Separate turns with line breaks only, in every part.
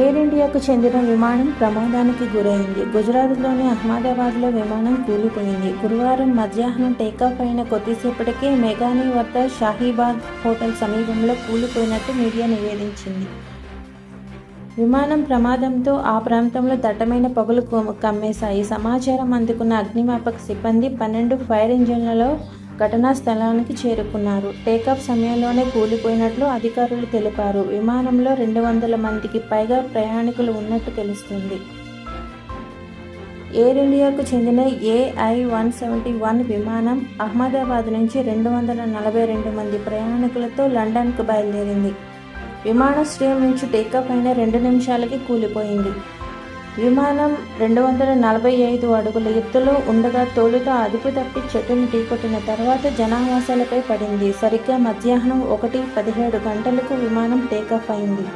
Air ఇండియాకు చెందిన విమానం ప్రమాదానికి గురైంది. గుజరాత్లోని అహ్మదాబాద్లో విమానం కూలిపోయింది. గురువారం మధ్యాహ్నం టేకాఫ్ అయిన కొద్దిసేపటికే మెగానీ వద్ద షాహీబాగ్ హోటల్ సమీపంలో కూలిపోయినట్టు మీడియా నివేదించింది. విమానం ప్రమాదంతో ఆ ప్రాంతంలో దట్టమైన పొగలు కమ్మేశాయి. సమాచారం అందుకున్న అగ్నిమాపక సిబ్బంది పన్నెండు ఫైర్ ఇంజన్లలో ఘటనా స్థలానికి చేరుకున్నారు. టేకాఫ్ సమయంలోనే కూలిపోయినట్లు అధికారులు తెలిపారు. విమానంలో రెండు వందల మందికి పైగా ప్రయాణికులు ఉన్నట్టు తెలుస్తుంది. ఎయిర్ ఇండియాకు చెందిన ఏఐ వన్ సెవెంటీ వన్ విమానం అహ్మదాబాద్ నుంచి రెండు వందల నలభై రెండు మంది ప్రయాణికులతో లండన్కు బయలుదేరింది. విమానాశ్రయం నుంచి టేకాఫ్ అయిన రెండు నిమిషాలకి కూలిపోయింది. విమానం రెండు వందల నలభై ఐదు అడుగుల ఎత్తులో ఉండగా తోలుతో అదుపు తప్పి చెట్టును ఢీకొట్టిన తర్వాత జనావాసాలపై పడింది. సరిగ్గా మధ్యాహ్నం ఒకటి పదిహేడు గంటలకు విమానం టేకాఫ్ అయింది.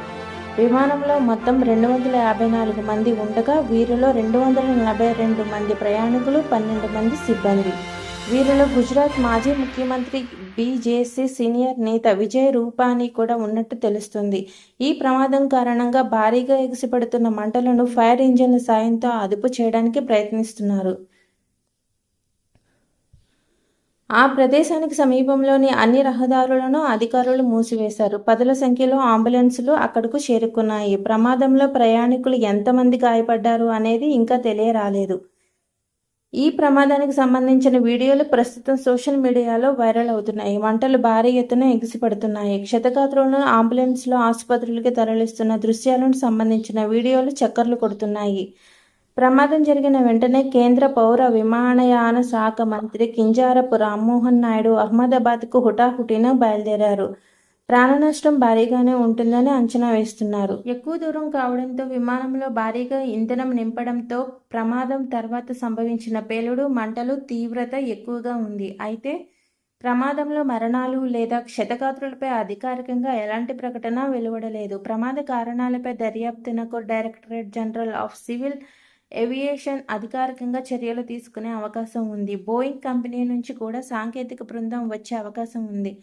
విమానంలో మొత్తం రెండు వందల యాభై నాలుగు మంది ఉండగా వీరిలో రెండు వందల నలభై రెండు మంది ప్రయాణికులు పన్నెండు మంది సిబ్బంది. వీరిలో గుజరాత్ మాజీ ముఖ్యమంత్రి బీజేసీ సీనియర్ నేత విజయ్ రూపానీ కూడా ఉన్నట్టు తెలుస్తుంది. ఈ ప్రమాదం కారణంగా భారీగా ఎగిసిపడుతున్న మంటలను ఫైర్ ఇంజిన్ల సాయంతో అదుపు చేయడానికి ప్రయత్నిస్తున్నారు. ఆ ప్రదేశానికి సమీపంలోని అన్ని రహదారులను అధికారులు మూసివేశారు. పదుల సంఖ్యలో అంబులెన్సులు అక్కడకు చేరుకున్నాయి. ప్రమాదంలో ప్రయాణికులు ఎంతమంది గాయపడ్డారు అనేది ఇంకా తెలియరాలేదు. ఈ ప్రమాదానికి సంబంధించిన వీడియోలు ప్రస్తుతం సోషల్ మీడియాలో వైరల్ అవుతున్నాయి. మంటలు భారీ ఎత్తున ఎగిసిపడుతున్నాయి. క్షతగాత్రులను అంబులెన్స్లో ఆసుపత్రులకి తరలిస్తున్న దృశ్యాలను సంబంధించిన వీడియోలు చక్కర్లు కొడుతున్నాయి. ప్రమాదం జరిగిన వెంటనే కేంద్ర పౌర విమానయాన శాఖ మంత్రి కింజారపు రామ్మోహన్ నాయుడు అహ్మదాబాద్కు హుటాహుటిన బయలుదేరారు. ప్రాణ నష్టం భారీగానే ఉంటుందని అంచనా వేస్తున్నారు. ఎక్కువ దూరం కావడంతో విమానంలో భారీగా ఇంధనం నింపడంతో ప్రమాదం తర్వాత సంభవించిన పేలుడు మంటలు తీవ్రత ఎక్కువగా ఉంది. అయితే ప్రమాదంలో మరణాలు లేదా క్షతగాత్రులపై అధికారికంగా ఎలాంటి ప్రకటన వెలువడలేదు. ప్రమాద కారణాలపై దర్యాప్తునకు directorate general of civil aviation అధికారికంగా చర్యలు తీసుకునే అవకాశం ఉంది. బోయింగ్ కంపెనీ నుంచి కూడా సాంకేతిక బృందం వచ్చే అవకాశం ఉంది.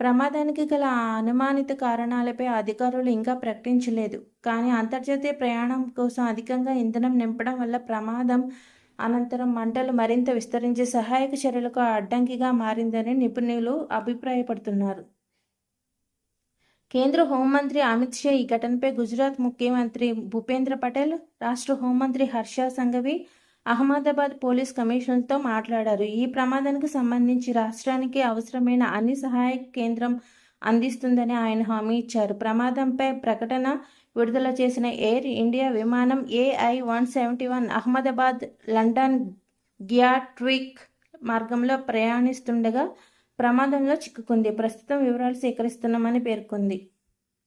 ప్రమాదానికి గల అనుమానిత కారణాలపై అధికారులు ఇంకా ప్రకటించలేదు. కానీ అంతర్జాతీయ ప్రయాణం కోసం అధికంగా ఇంధనం నింపడం వల్ల ప్రమాదం అనంతరం మంటలు మరింత విస్తరించి సహాయక చర్యలకు అడ్డంకిగా మారిందని నిపుణులు అభిప్రాయపడుతున్నారు. కేంద్ర హోంమంత్రి అమిత్ షా ఈ ఘటనపై గుజరాత్ ముఖ్యమంత్రి భూపేంద్ర పటేల్ రాష్ట్ర హోంమంత్రి హర్ష సంఘవి అహ్మదాబాద్ పోలీస్ కమిషనర్తో మాట్లాడారు. ఈ ప్రమాదానికి సంబంధించి రాష్ట్రానికి అవసరమైన అన్ని సహాయ కేంద్రం అందిస్తుందని ఆయన హామీ ఇచ్చారు. ప్రమాదంపై ప్రకటన విడుదల చేసిన ఎయిర్ ఇండియా విమానం AI one seventy one Ahmedabad London Gatwick మార్గంలో ప్రయాణిస్తుండగా ప్రమాదంలో చిక్కుకుంది. ప్రస్తుతం వివరాలు సేకరిస్తున్నామని పేర్కొంది.